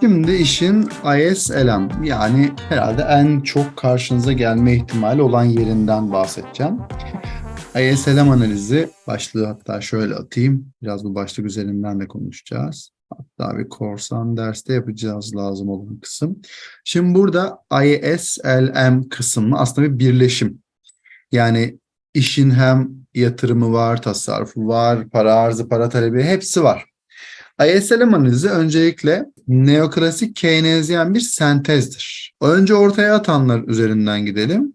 Şimdi işin ISLM yani herhalde en çok karşınıza gelme ihtimali olan yerinden bahsedeceğim. ISLM analizi başlığı hatta şöyle atayım. Biraz bu başlık üzerinden de konuşacağız. Hatta bir korsan derste yapacağız lazım olan kısım. Şimdi burada ISLM kısmı aslında bir birleşim. Yani işin hem yatırımı var, tasarrufu var, para arzı, para talebi hepsi var. ISLM analizi öncelikle neoklasik Keynesyen bir sentezdir. Önce ortaya atanlar üzerinden gidelim.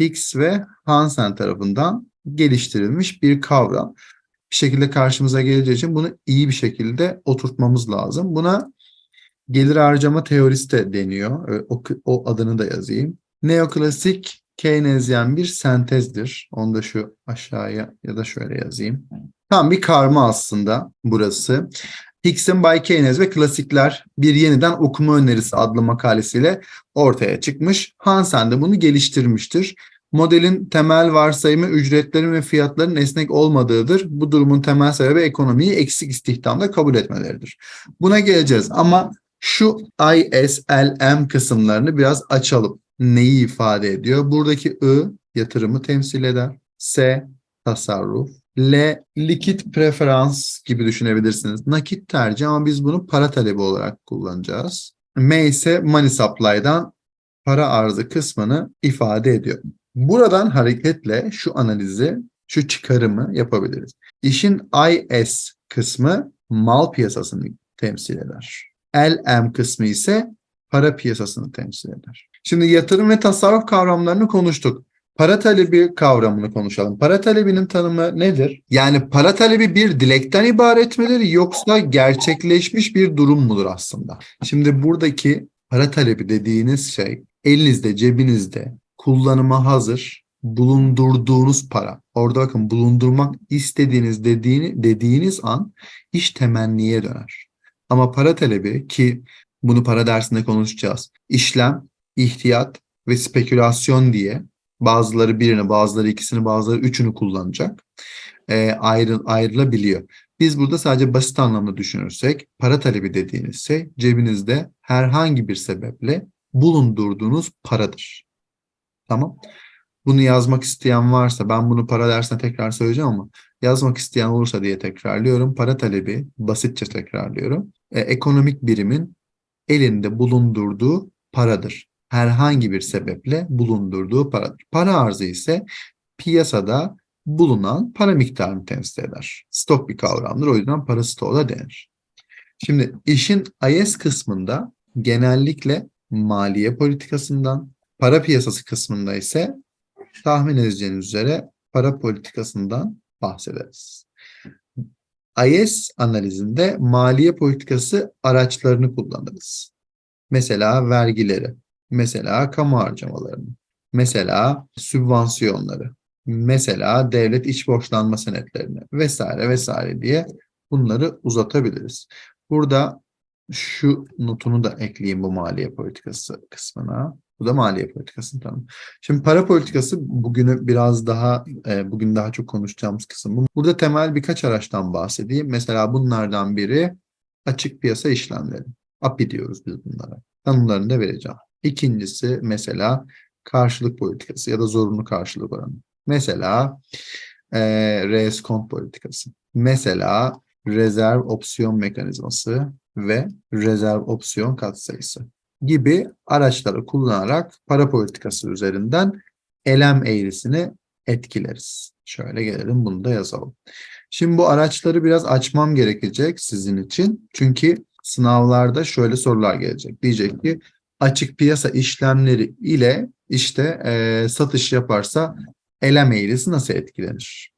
Hicks ve Hansen tarafından geliştirilmiş bir kavram. Bir şekilde karşımıza geleceği için bunu iyi bir şekilde oturtmamız lazım. Buna gelir harcama teorisi de deniyor. O, o adını da yazayım. Neoklasik Keynesyen bir sentezdir. Onu da şu aşağıya ya da şöyle yazayım. Tam bir karma aslında burası. Hicks'in Bay Keynes ve Klasikler bir yeniden okuma önerisi adlı makalesiyle ortaya çıkmış. Hansen de bunu geliştirmiştir. Modelin temel varsayımı ücretlerin ve fiyatların esnek olmadığıdır. Bu durumun temel sebebi ekonomiyi eksik istihdamda kabul etmeleridir. Buna geleceğiz ama şu ISLM kısımlarını biraz açalım. Neyi ifade ediyor? Buradaki I yatırımı temsil eder. S tasarruf. L likit preferans gibi düşünebilirsiniz. Nakit tercih ama biz bunu para talebi olarak kullanacağız. M ise money supply'dan para arzı kısmını ifade ediyor. Buradan hareketle şu analizi, şu çıkarımı yapabiliriz. İşin IS kısmı mal piyasasını temsil eder. LM kısmı ise para piyasasını temsil eder. Şimdi yatırım ve tasarruf kavramlarını konuştuk. Para talebi kavramını konuşalım. Para talebinin tanımı nedir? Yani para talebi bir dilekten ibaret midir yoksa gerçekleşmiş bir durum mudur aslında? Şimdi buradaki para talebi dediğiniz şey elinizde, cebinizde kullanıma hazır bulundurduğunuz para. Orada bakın bulundurmak istediğiniz dediğini, dediğiniz an iş temenniye döner. Ama para talebi ki bunu para dersinde konuşacağız. İşlem, ihtiyat ve spekülasyon diye bazıları birini, bazıları ikisini, bazıları üçünü kullanacak. E, ayrı, ayrılabiliyor. Biz burada sadece basit anlamda düşünürsek para talebi dediğiniz şey cebinizde herhangi bir sebeple bulundurduğunuz paradır. Tamam. Bunu yazmak isteyen varsa ben bunu para dersine tekrar söyleyeceğim ama yazmak isteyen olursa diye tekrarlıyorum. Para talebi basitçe tekrarlıyorum. E, ekonomik birimin elinde bulundurduğu paradır. Herhangi bir sebeple bulundurduğu paradır. Para arzı ise piyasada bulunan para miktarını temsil eder. Stok bir kavramdır. O yüzden para stoğu da denir. Şimdi işin IS kısmında genellikle maliye politikasından, para piyasası kısmında ise tahmin edeceğiniz üzere para politikasından bahsederiz. IS analizinde maliye politikası araçlarını kullanırız. Mesela vergileri, mesela kamu harcamalarını, mesela sübvansiyonları, mesela devlet iç borçlanma senetlerini vesaire vesaire diye bunları uzatabiliriz. Burada şu notunu da ekleyeyim bu maliye politikası kısmına. Bu da maliye politikasının tanımı. Şimdi para politikası bugünü biraz daha e, bugün daha çok konuşacağımız kısım. Burada temel birkaç araçtan bahsedeyim. Mesela bunlardan biri açık piyasa işlemleri. API diyoruz biz bunlara. Tanımlarını da vereceğim. İkincisi mesela karşılık politikası ya da zorunlu karşılık oranı. Mesela e, reskont politikası. Mesela rezerv opsiyon mekanizması ve rezerv opsiyon katsayısı gibi araçları kullanarak para politikası üzerinden elem eğrisini etkileriz. Şöyle gelelim bunu da yazalım. Şimdi bu araçları biraz açmam gerekecek sizin için. Çünkü sınavlarda şöyle sorular gelecek. Diyecek ki açık piyasa işlemleri ile işte e, satış yaparsa elem eğrisi nasıl etkilenir?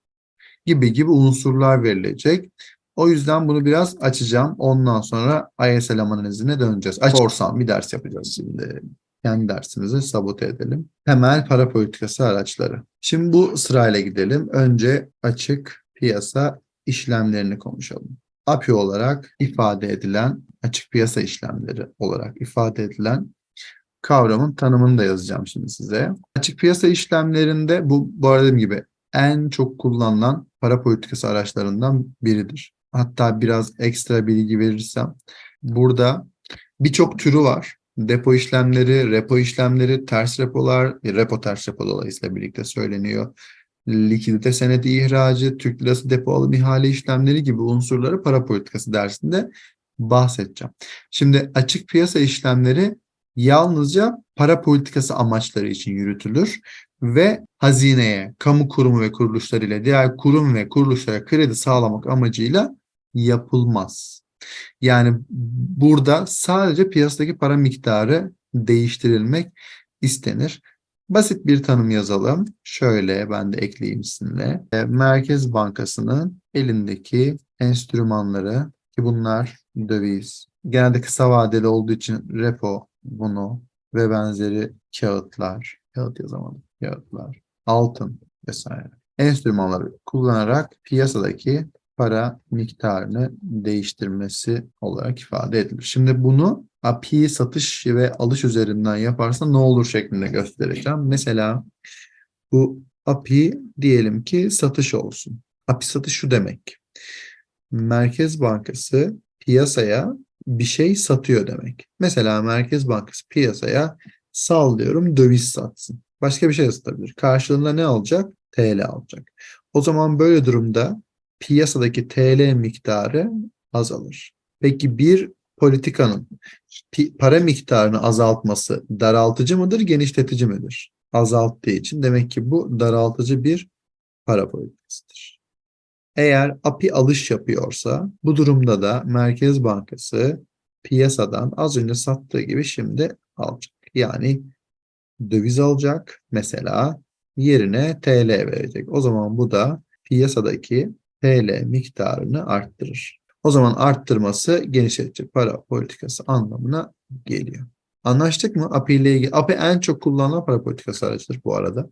Gibi gibi unsurlar verilecek. O yüzden bunu biraz açacağım. Ondan sonra ISLM analizine döneceğiz. Korsan bir ders yapacağız şimdi. Kendi dersimizi sabote edelim. Temel para politikası araçları. Şimdi bu sırayla gidelim. Önce açık piyasa işlemlerini konuşalım. API olarak ifade edilen, açık piyasa işlemleri olarak ifade edilen kavramın tanımını da yazacağım şimdi size. Açık piyasa işlemlerinde bu, bu arada dediğim gibi en çok kullanılan para politikası araçlarından biridir hatta biraz ekstra bilgi verirsem burada birçok türü var. Depo işlemleri, repo işlemleri, ters repolar, repo ters repo dolayısıyla birlikte söyleniyor. Likidite senedi ihracı, Türk lirası depo alım ihale işlemleri gibi unsurları para politikası dersinde bahsedeceğim. Şimdi açık piyasa işlemleri yalnızca para politikası amaçları için yürütülür ve hazineye, kamu kurumu ve kuruluşları ile diğer kurum ve kuruluşlara kredi sağlamak amacıyla yapılmaz. Yani burada sadece piyasadaki para miktarı değiştirilmek istenir. Basit bir tanım yazalım. Şöyle ben de ekleyeyim sizinle. E, Merkez Bankası'nın elindeki enstrümanları ki bunlar döviz. Genelde kısa vadeli olduğu için repo, bunu ve benzeri kağıtlar, kağıt yazamadım, kağıtlar, altın vesaire. Enstrümanları kullanarak piyasadaki para miktarını değiştirmesi olarak ifade edilir. Şimdi bunu API satış ve alış üzerinden yaparsa ne olur şeklinde göstereceğim. Mesela bu API diyelim ki satış olsun. API satış şu demek. Merkez Bankası piyasaya bir şey satıyor demek. Mesela Merkez Bankası piyasaya sallıyorum döviz satsın. Başka bir şey satabilir. Karşılığında ne alacak? TL alacak. O zaman böyle durumda piyasadaki TL miktarı azalır. Peki bir politikanın para miktarını azaltması daraltıcı mıdır, genişletici midir? Azalttığı için demek ki bu daraltıcı bir para politikasıdır. Eğer API alış yapıyorsa bu durumda da Merkez Bankası piyasadan az önce sattığı gibi şimdi alacak. Yani döviz alacak mesela yerine TL verecek. O zaman bu da piyasadaki TL miktarını arttırır. O zaman arttırması genişletici para politikası anlamına geliyor. Anlaştık mı? API ile ilgili. API en çok kullanılan para politikası aracıdır bu arada.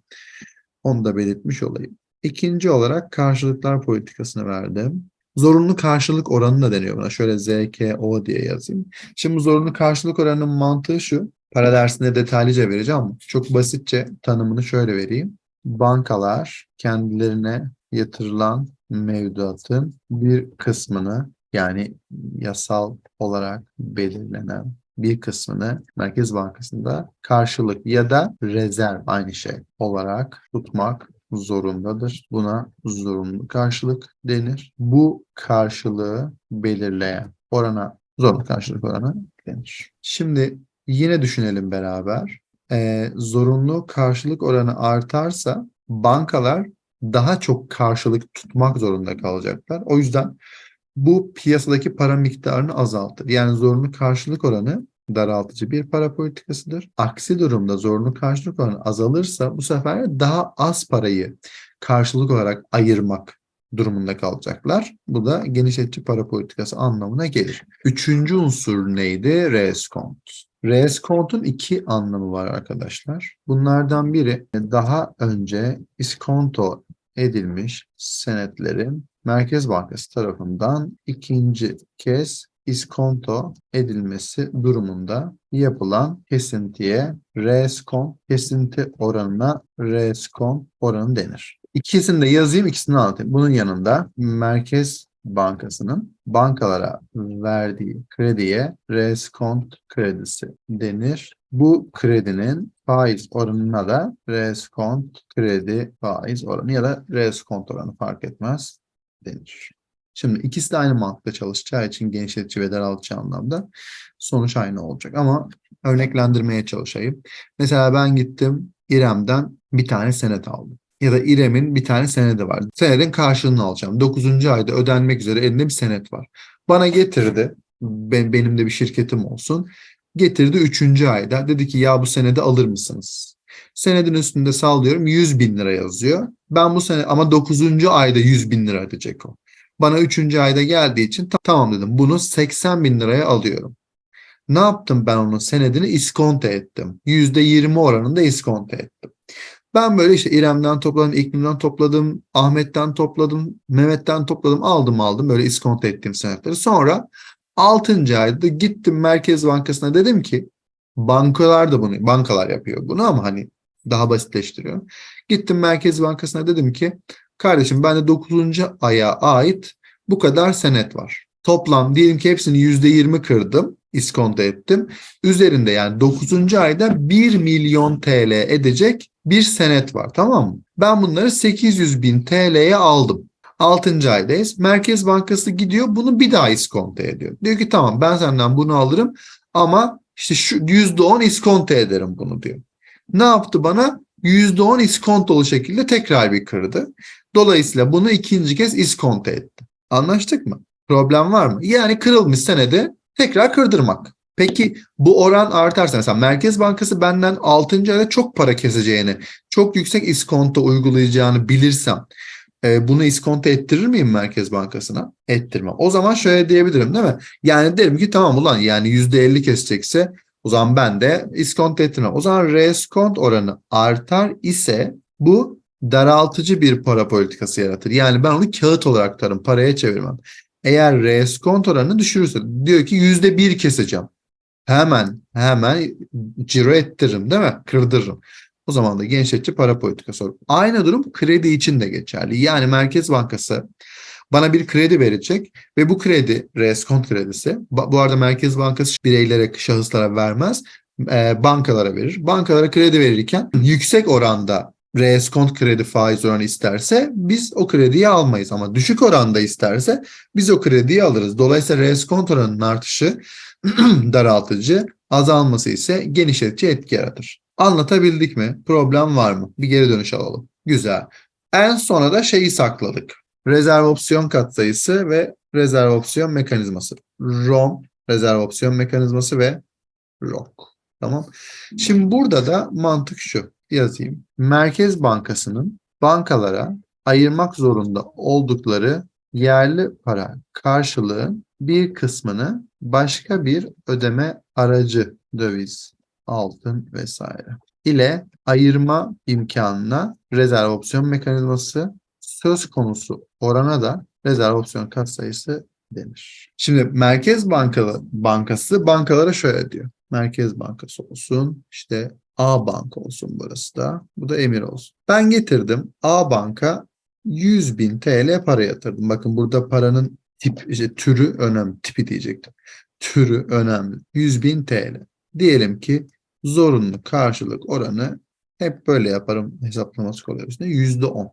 Onu da belirtmiş olayım. İkinci olarak karşılıklar politikasını verdim. Zorunlu karşılık oranı da deniyor buna. Şöyle ZKO diye yazayım. Şimdi zorunlu karşılık oranının mantığı şu. Para dersinde detaylıca vereceğim çok basitçe tanımını şöyle vereyim. Bankalar kendilerine yatırılan mevduatın bir kısmını yani yasal olarak belirlenen bir kısmını Merkez Bankası'nda karşılık ya da rezerv aynı şey olarak tutmak zorundadır. Buna zorunlu karşılık denir. Bu karşılığı belirleyen orana zorunlu karşılık oranı denir. Şimdi yine düşünelim beraber. Ee, zorunlu karşılık oranı artarsa bankalar daha çok karşılık tutmak zorunda kalacaklar. O yüzden bu piyasadaki para miktarını azaltır. Yani zorunlu karşılık oranı daraltıcı bir para politikasıdır. Aksi durumda zorunlu karşılık oranı azalırsa bu sefer daha az parayı karşılık olarak ayırmak durumunda kalacaklar. Bu da genişletici para politikası anlamına gelir. Üçüncü unsur neydi? Reskont. Reskontun iki anlamı var arkadaşlar. Bunlardan biri daha önce iskonto edilmiş senetlerin Merkez Bankası tarafından ikinci kez iskonto edilmesi durumunda yapılan kesintiye reskont, kesinti oranına reskont oranı denir. İkisini de yazayım, ikisini anlatayım. Bunun yanında Merkez Bankası'nın bankalara verdiği krediye reskont kredisi denir. Bu kredinin faiz oranına da reskont kredi faiz oranı ya da reskont oranı fark etmez denir. Şimdi ikisi de aynı mantıkla çalışacağı için genişletici ve daraltıcı anlamda sonuç aynı olacak. Ama örneklendirmeye çalışayım. Mesela ben gittim İrem'den bir tane senet aldım. Ya da İrem'in bir tane senedi var. Senedin karşılığını alacağım. 9. ayda ödenmek üzere elinde bir senet var. Bana getirdi. Ben, benim de bir şirketim olsun. Getirdi 3. ayda. Dedi ki ya bu senedi alır mısınız? Senedin üstünde sallıyorum 100 bin lira yazıyor. Ben bu sene ama 9. ayda 100 bin lira ödeyecek o. Bana 3. ayda geldiği için tamam dedim. Bunu 80 bin liraya alıyorum. Ne yaptım ben onun senedini iskonto ettim. %20 oranında iskonto ettim. Ben böyle işte İrem'den topladım, İklim'den topladım, Ahmet'ten topladım, Mehmet'ten topladım, aldım aldım böyle iskonto ettiğim senetleri. Sonra 6. ayda gittim Merkez Bankası'na dedim ki bankalar da bunu, bankalar yapıyor bunu ama hani daha basitleştiriyor. Gittim Merkez Bankası'na dedim ki kardeşim bende 9. aya ait bu kadar senet var. Toplam diyelim ki hepsini %20 kırdım. iskonto ettim. Üzerinde yani 9. ayda 1 milyon TL edecek bir senet var tamam mı? Ben bunları 800 bin TL'ye aldım. 6. aydayız. Merkez Bankası gidiyor bunu bir daha iskonto ediyor. Diyor ki tamam ben senden bunu alırım ama işte şu %10 iskonto ederim bunu diyor. Ne yaptı bana? %10 iskontolu şekilde tekrar bir kırdı. Dolayısıyla bunu ikinci kez iskonto etti. Anlaştık mı? Problem var mı? Yani kırılmış senede tekrar kırdırmak. Peki bu oran artarsa mesela Merkez Bankası benden 6. ayda çok para keseceğini, çok yüksek iskonto uygulayacağını bilirsem e, bunu iskonto ettirir miyim Merkez Bankası'na? Ettirmem. O zaman şöyle diyebilirim değil mi? Yani derim ki tamam ulan yani %50 kesecekse o zaman ben de iskonto ettirmem. O zaman reskont oranı artar ise bu daraltıcı bir para politikası yaratır. Yani ben onu kağıt olarak tutarım, paraya çevirmem. Eğer reskont oranını düşürürse diyor ki %1 keseceğim. Hemen hemen ciro ettiririm değil mi? Kırdırırım. O zaman da genişletici para politikası olur. Aynı durum kredi için de geçerli. Yani Merkez Bankası bana bir kredi verecek ve bu kredi reskont kredisi. Bu arada Merkez Bankası bireylere, şahıslara vermez. e, bankalara verir. Bankalara kredi verirken yüksek oranda reskont kredi faiz oranı isterse biz o krediyi almayız ama düşük oranda isterse biz o krediyi alırız. Dolayısıyla reskont oranının artışı daraltıcı, azalması ise genişletici etki yaratır. Anlatabildik mi? Problem var mı? Bir geri dönüş alalım. Güzel. En sona da şeyi sakladık. Rezerv opsiyon katsayısı ve rezerv opsiyon mekanizması. ROM, rezerv opsiyon mekanizması ve ROK. Tamam. Şimdi burada da mantık şu. Yazayım. Merkez Bankası'nın bankalara ayırmak zorunda oldukları yerli para karşılığın bir kısmını başka bir ödeme aracı döviz, altın vesaire ile ayırma imkanına rezerv opsiyon mekanizması söz konusu orana da rezerv opsiyon katsayısı denir. Şimdi Merkez Bankalı, Bankası bankalara şöyle diyor. Merkez Bankası olsun, işte A Banka olsun burası da. Bu da Emir olsun. Ben getirdim A Banka 100 bin TL para yatırdım. Bakın burada paranın tip, işte türü önemli. Tipi diyecektim. Türü önemli. 100 bin TL. Diyelim ki zorunlu karşılık oranı hep böyle yaparım hesaplaması kolay olsun. Yüzde on.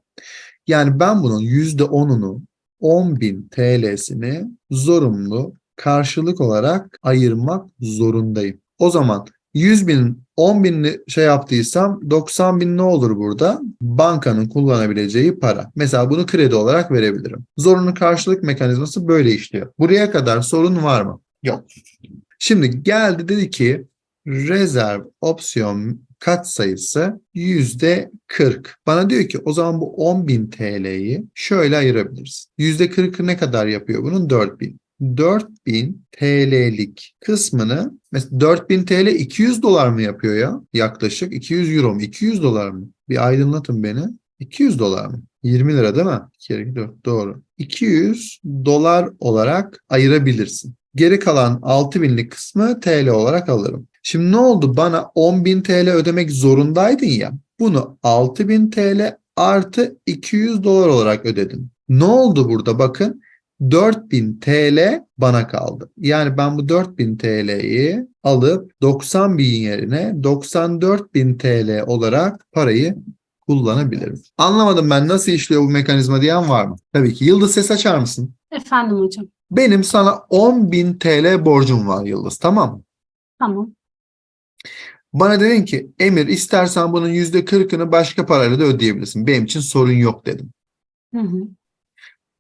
Yani ben bunun yüzde onunu 10 bin TL'sini zorunlu karşılık olarak ayırmak zorundayım. O zaman 100 bin 10 binli şey yaptıysam 90 bin ne olur burada? Bankanın kullanabileceği para. Mesela bunu kredi olarak verebilirim. Zorunlu karşılık mekanizması böyle işliyor. Buraya kadar sorun var mı? Yok. Şimdi geldi dedi ki rezerv opsiyon katsayısı yüzde 40. Bana diyor ki o zaman bu 10.000 TL'yi şöyle ayırabiliriz. Yüzde 40'ı ne kadar yapıyor bunun? 4.000. 4000 TL'lik kısmını mesela 4000 TL 200 dolar mı yapıyor ya? Yaklaşık 200 euro mu? 200 dolar mı? Bir aydınlatın beni. 200 dolar mı? 20 lira değil mi? 2 kere 2, 4, doğru. 200 dolar olarak ayırabilirsin. Geri kalan 6000'lik kısmı TL olarak alırım. Şimdi ne oldu? Bana 10.000 TL ödemek zorundaydın ya. Bunu 6000 TL artı 200 dolar olarak ödedim. Ne oldu burada? Bakın 4000 TL bana kaldı. Yani ben bu 4000 TL'yi alıp 90 bin yerine 94 bin TL olarak parayı kullanabilirim. Anlamadım ben nasıl işliyor bu mekanizma diyen var mı? Tabii ki. Yıldız ses açar mısın? Efendim hocam. Benim sana 10.000 TL borcum var Yıldız tamam mı? Tamam. Bana dedin ki Emir istersen bunun %40'ını başka parayla da ödeyebilirsin. Benim için sorun yok dedim. Hı hı.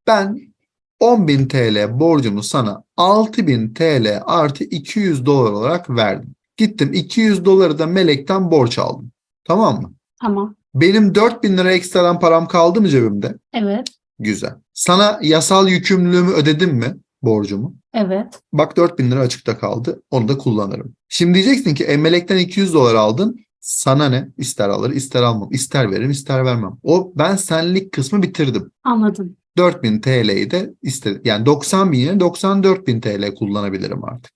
Ben 10.000 TL borcumu sana 6.000 TL artı 200 dolar olarak verdim. Gittim 200 doları da Melek'ten borç aldım. Tamam mı? Tamam. Benim 4000 lira ekstradan param kaldı mı cebimde? Evet. Güzel. Sana yasal yükümlülüğümü ödedim mi borcumu? Evet. Bak 4000 lira açıkta kaldı. Onu da kullanırım. Şimdi diyeceksin ki e, Melek'ten 200 dolar aldın. Sana ne? İster alır, ister almam. İster veririm, ister vermem. O ben senlik kısmı bitirdim. Anladım. 4000 TL'yi de istedim. Yani 90 bin yerine 94 bin TL kullanabilirim artık.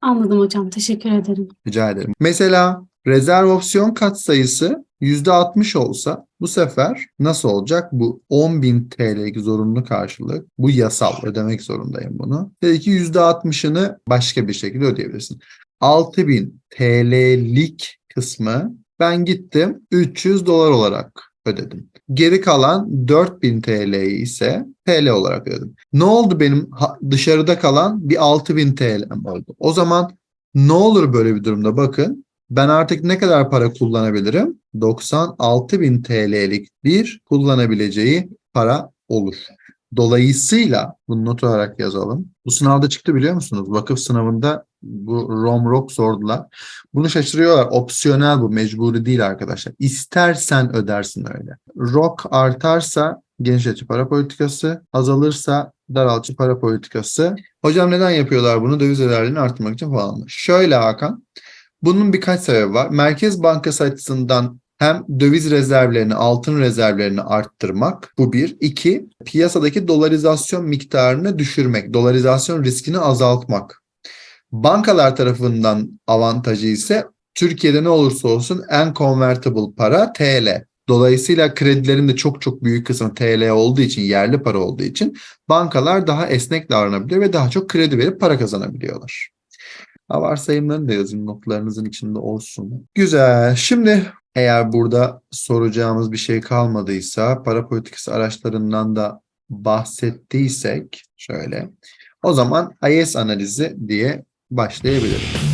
Anladım hocam. Teşekkür ederim. Rica ederim. Mesela Rezerv opsiyon katsayısı %60 olsa bu sefer nasıl olacak? Bu 10.000 TL'lik zorunlu karşılık. Bu yasal. Ödemek zorundayım bunu. Dedi ki %60'ını başka bir şekilde ödeyebilirsin. 6000 TL'lik kısmı ben gittim 300 dolar olarak ödedim. Geri kalan 4000 TL'yi ise TL olarak ödedim. Ne oldu benim dışarıda kalan bir 6000 TL'm oldu. O zaman ne olur böyle bir durumda bakın. Ben artık ne kadar para kullanabilirim? 96.000 TL'lik bir kullanabileceği para olur. Dolayısıyla bunu not olarak yazalım. Bu sınavda çıktı biliyor musunuz? Vakıf sınavında bu Romrock sordular. Bunu şaşırıyorlar. Opsiyonel bu. Mecburi değil arkadaşlar. İstersen ödersin öyle. ROK artarsa genişletici para politikası, azalırsa daraltıcı para politikası. Hocam neden yapıyorlar bunu? Döviz ederliğini arttırmak için falan mı? Şöyle Hakan. Bunun birkaç sebebi var. Merkez Bankası açısından hem döviz rezervlerini, altın rezervlerini arttırmak bu bir. İki, piyasadaki dolarizasyon miktarını düşürmek, dolarizasyon riskini azaltmak. Bankalar tarafından avantajı ise Türkiye'de ne olursa olsun en convertible para TL. Dolayısıyla kredilerin de çok çok büyük kısmı TL olduğu için, yerli para olduğu için bankalar daha esnek davranabiliyor ve daha çok kredi verip para kazanabiliyorlar. Ha, varsayımlarını da yazın notlarınızın içinde olsun. Güzel. Şimdi eğer burada soracağımız bir şey kalmadıysa para politikası araçlarından da bahsettiysek şöyle o zaman IS analizi diye başlayabilirim.